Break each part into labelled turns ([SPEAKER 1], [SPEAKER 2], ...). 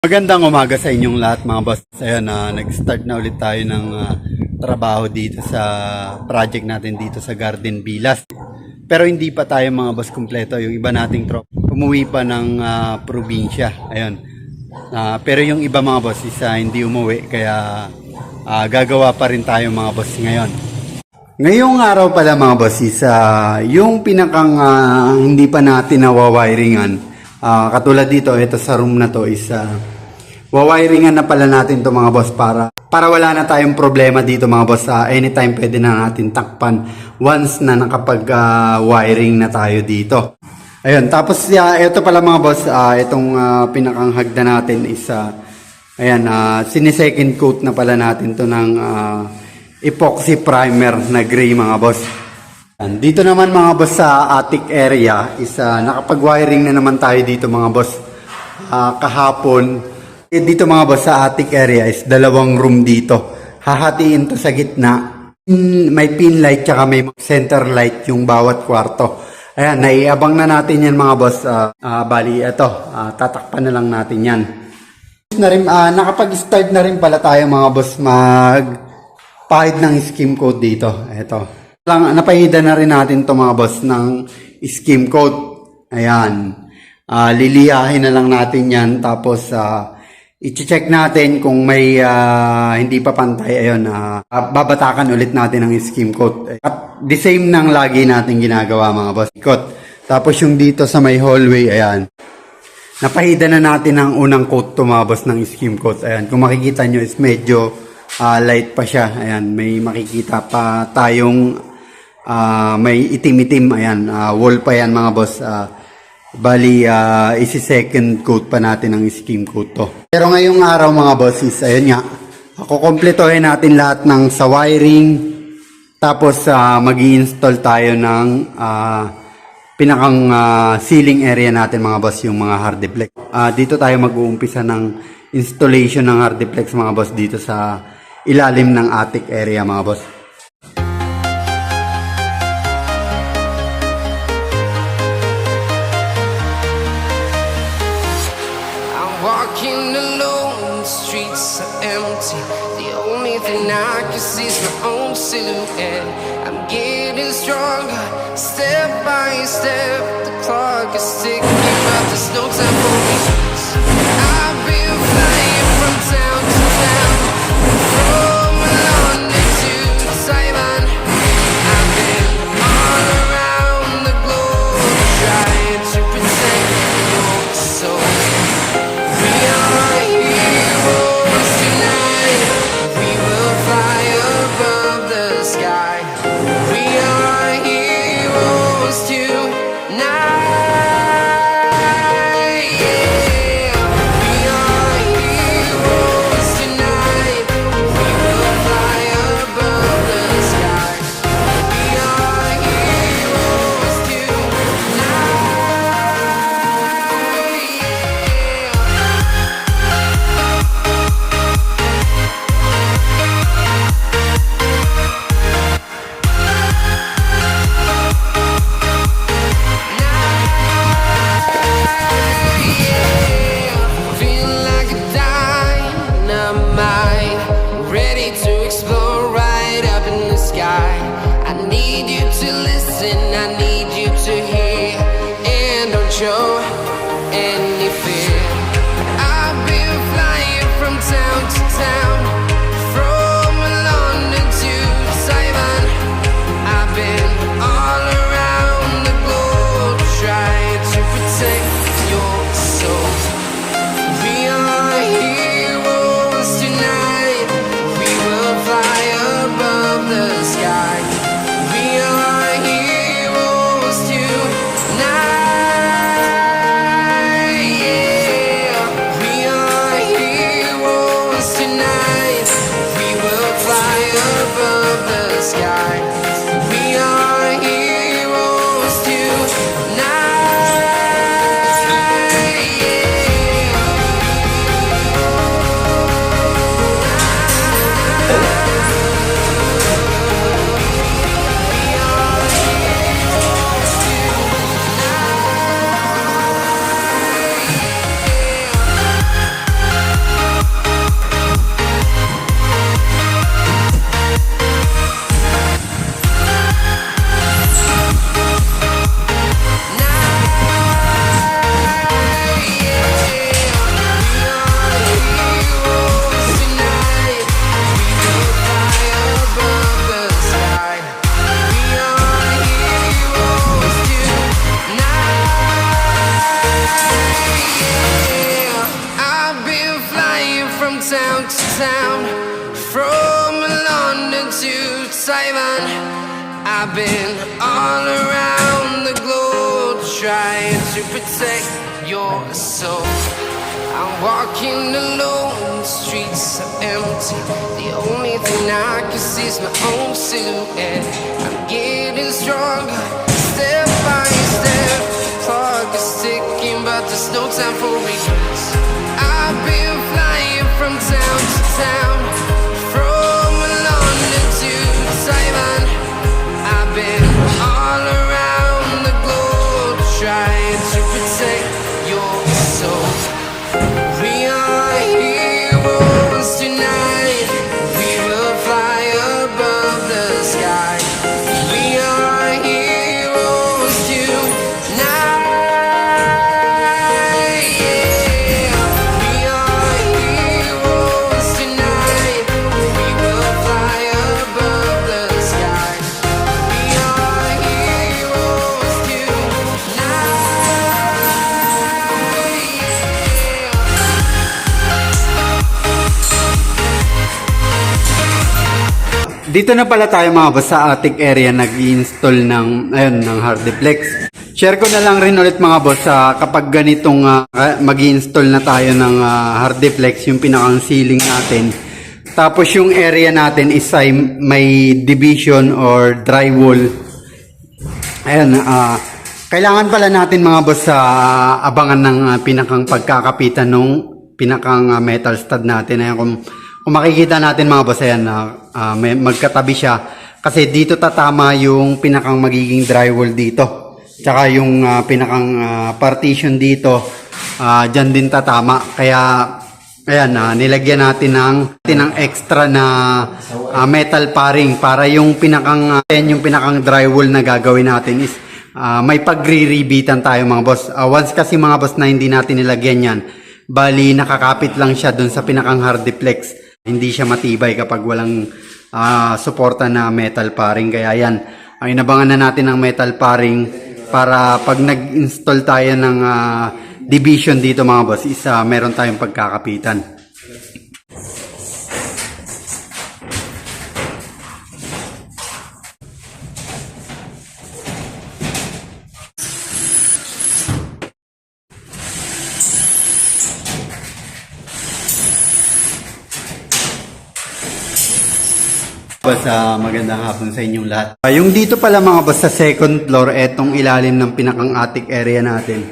[SPEAKER 1] Magandang umaga sa inyong lahat mga boss. Ayan, na nag-start na ulit tayo ng ah, trabaho dito sa project natin dito sa Garden Villas. Pero hindi pa tayo mga boss kumpleto. Yung iba nating trop umuwi pa ng ah, probinsya. Ayun. Ah, pero yung iba mga boss is ah, hindi umuwi kaya ah, gagawa pa rin tayo mga boss ngayon. Ngayong araw pala mga boss is ah, yung pinakang ah, hindi pa natin nawawiringan. Ah, katulad dito, ito sa room na to is ah, wawiringan na pala natin to mga boss para para wala na tayong problema dito mga boss. Ah, anytime pwede na natin takpan once na nakapag ah, na tayo dito. Ayun, tapos ah, ito pala mga boss, ah, itong ah, pinakang hagda natin is ah, ayan, uh, sinisecond coat na pala natin to ng ah, epoxy primer na gray mga boss. Yan. Dito naman mga boss sa attic area is ah, nakapag-wiring na naman tayo dito mga boss. Ah, kahapon, dito mga boss sa attic area is dalawang room dito. Hahatiin to sa gitna. May pin light tsaka may center light yung bawat kwarto. Ayan, naiabang na natin yan mga boss. Ah, ah, bali, ito, ah, tatakpan na lang natin yan. Na rin, ah, nakapag-start na rin pala tayo mga boss mag pahid ng skim code dito. Ito. Lang, napahida na rin natin to mga boss ng skim code. Ayan. Ah, liliyahin na lang natin yan. Tapos, ah, i-check natin kung may ah, hindi pa pantay. Ayun, ah, babatakan ulit natin ang skim code. At the same nang lagi natin ginagawa mga boss. Ikot. Tapos yung dito sa may hallway, ayan. Napahida na natin ang unang coat tumabos ng skim coat. Ayan, kung makikita nyo is medyo ah, light pa siya. Ayan, may makikita pa tayong ah, may itim-itim. Ayan, ah, wall pa yan mga boss. Ah, bali, ah, isi-second coat pa natin ang skim coat to. Pero ngayong araw mga boss is, ayun nga, ako kompletohin natin lahat ng sa wiring. Tapos ah, mag install tayo ng ah, pinakang ah, ceiling area natin mga boss yung mga hardiplex. Ah, dito tayo mag-uumpisa ng installation ng hardiplex mga boss dito sa ilalim ng attic area mga boss.
[SPEAKER 2] Silhouette. I'm getting stronger, step by step. The clock is ticking, but there's no time for in from London to Taiwan. I've been all around the globe trying to protect your soul. I'm walking alone, the streets are empty. The only thing I can see is my own silhouette. I'm getting stronger, step by step. Clock is ticking, but there's no time for regrets. sound.
[SPEAKER 1] Dito na pala tayo mga boss sa attic area nag-install ng ayun ng Hardiplex. Share ko na lang rin ulit mga boss sa kapag ganitong mag-install na tayo ng ah, Hardiplex yung pinakang ceiling natin. Tapos yung area natin is ay may division or drywall. Ayun, ah kailangan pala natin mga boss sa abangan ng ah, pinakang pagkakapitan nung pinakang ah, metal stud natin. Ayan, kung, kung makikita natin mga boss, ayan, ah, may, magkatabi siya. Kasi dito tatama yung pinakang magiging drywall dito. Tsaka yung ah, pinakang ah, partition dito, ah, dyan din tatama. Kaya Ayan, ah, nilagyan natin ng, ng extra na ah, metal paring para yung pinakang, yan yung pinakang drywall na gagawin natin is ah, may pagre-rebitan tayo mga boss. Ah, once kasi mga boss na hindi natin nilagyan yan, bali nakakapit lang siya dun sa pinakang hardiplex. Hindi siya matibay kapag walang ah, suporta na metal paring. Kaya yan, ay inabangan na natin ng metal paring para pag nag-install tayo ng ah, division dito mga boss is ah, meron tayong pagkakapitan. Ah, magandang hapon sa inyong lahat. Ah, yung dito pala mga boss sa second floor, etong ilalim ng pinakang attic area natin,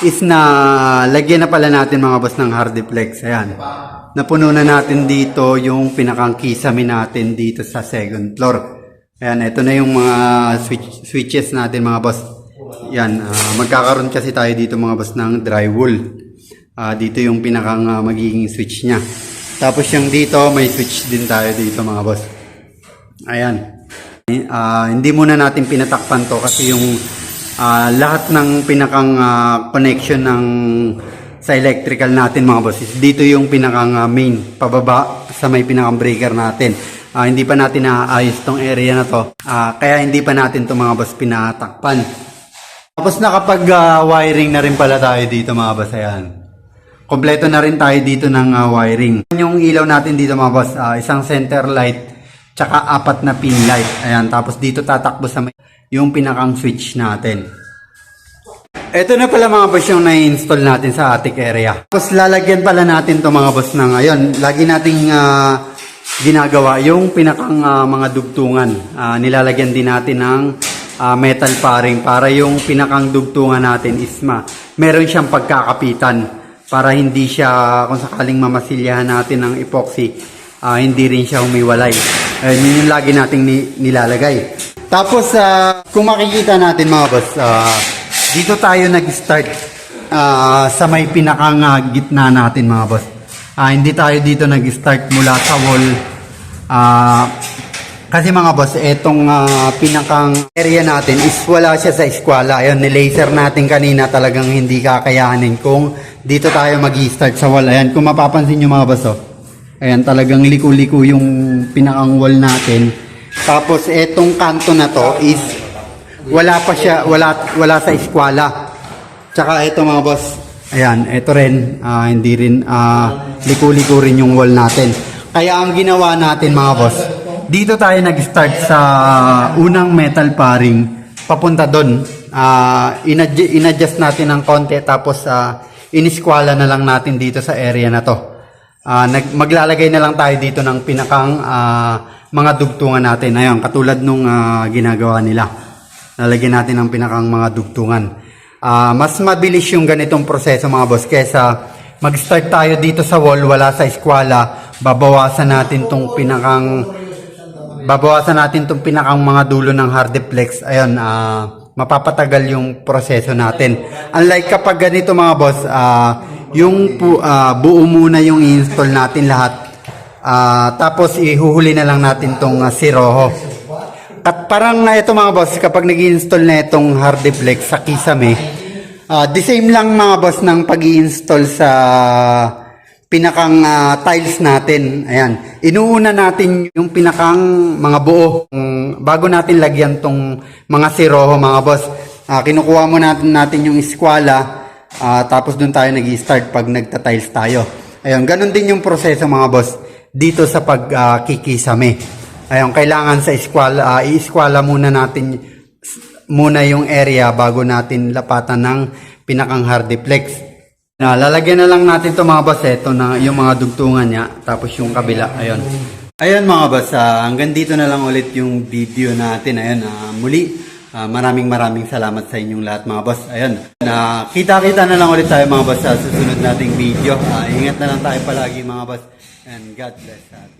[SPEAKER 1] is na lagyan na pala natin mga boss ng hardiplex. Ayan. Napuno na natin dito yung pinakang kisame natin dito sa second floor. Ayan, ito na yung mga switch, switches natin mga boss. Yan, ah, magkakaroon kasi tayo dito mga boss ng drywall. Ah, dito yung pinakang ah, magiging switch niya. Tapos yung dito, may switch din tayo dito mga boss. Ayan. Ah, hindi muna natin pinatakpan to kasi yung ah, lahat ng pinakang ah, connection ng sa electrical natin mga boss is dito yung pinakang ah, main pababa sa may pinakang breaker natin. Ah, hindi pa natin naayos tong area na to. Ah, kaya hindi pa natin to mga boss pinatakpan. Tapos nakapag ah, wiring na rin pala tayo dito mga boss. Ayan. Kompleto na rin tayo dito ng ah, wiring. Yung ilaw natin dito mga boss, ah, isang center light tsaka apat na pin light. Ayan, tapos dito tatakbo sa may, yung pinakang switch natin. Ito na pala mga boss yung na-install natin sa attic area. Tapos lalagyan pala natin to mga boss na ngayon. Lagi nating ah, ginagawa yung pinakang ah, mga dugtungan. Ah, nilalagyan din natin ng ah, metal paring para yung pinakang dugtungan natin is ma meron siyang pagkakapitan para hindi siya kung sakaling mamasilyahan natin ng epoxy ah, hindi rin siya humiwalay. Ayun, yun yung lagi nating ni- nilalagay. Tapos, ah, kung makikita natin mga boss, ah, dito tayo nag-start ah, sa may pinakang ah, gitna natin mga boss. Ah, hindi tayo dito nag-start mula sa wall. Ah, kasi mga boss, etong ah, pinakang area natin is wala siya sa eskwela. Ayun, ni-laser natin kanina talagang hindi kakayanin kung dito tayo mag-start sa wall. Ayan, kung mapapansin nyo mga boss, oh. Ayan, talagang liko-liko yung pinakang wall natin. Tapos, etong kanto na to is wala pa siya, wala, wala sa eskwela. Tsaka ito mga boss, Ayan, ito rin, ah, hindi rin, ah, liko-liko rin yung wall natin. Kaya ang ginawa natin mga boss, dito tayo nag-start sa unang metal paring, papunta doon. Ah, inadj- inadjust natin ng konti, tapos ah, iniskwala na lang natin dito sa area na to. Ah, nag, maglalagay na lang tayo dito ng pinakang ah, mga dugtungan natin. Ayun, katulad nung ah, ginagawa nila. Lalagyan natin ng pinakang mga dugtungan. Ah, mas mabilis yung ganitong proseso mga boss kesa mag-start tayo dito sa wall, wala sa eskwala, babawasan natin tong pinakang babawasan natin tong pinakang mga dulo ng hardiplex. Ayun, ah, mapapatagal yung proseso natin. Unlike kapag ganito mga boss, ah, yung pu- ah, buo muna yung i-install natin lahat. Ah, tapos ihuhuli na lang natin tong uh, siroho. At parang na ito mga boss, kapag nag install na itong hardiplex sa Kisame, ah, the same lang mga boss ng pag install sa pinakang ah, tiles natin. Ayan. Inuuna natin yung pinakang mga buo. Mm, bago natin lagyan tong mga siroho mga boss. Ah, kinukuha mo natin, natin yung eskwala. Ah, tapos doon tayo nag start pag nagta-tiles tayo. Ayun, ganun din yung proseso mga boss dito sa pagkikisame. Ayun, kailangan sa eskwala, ah, i-eskwala muna natin muna yung area bago natin lapatan ng pinakang hardiplex. Na, lalagyan na lang natin to mga boss, ito na yung mga dugtungan niya, tapos yung kabila, ayun. Ayun mga boss, ah, hanggang dito na lang ulit yung video natin. Ayun, ah, muli, ah, maraming maraming salamat sa inyong lahat mga boss. Ayun, na kita-kita na lang ulit tayo mga boss sa susunod nating video. Ah, ingat na lang tayo palagi mga boss. And God bless. ah.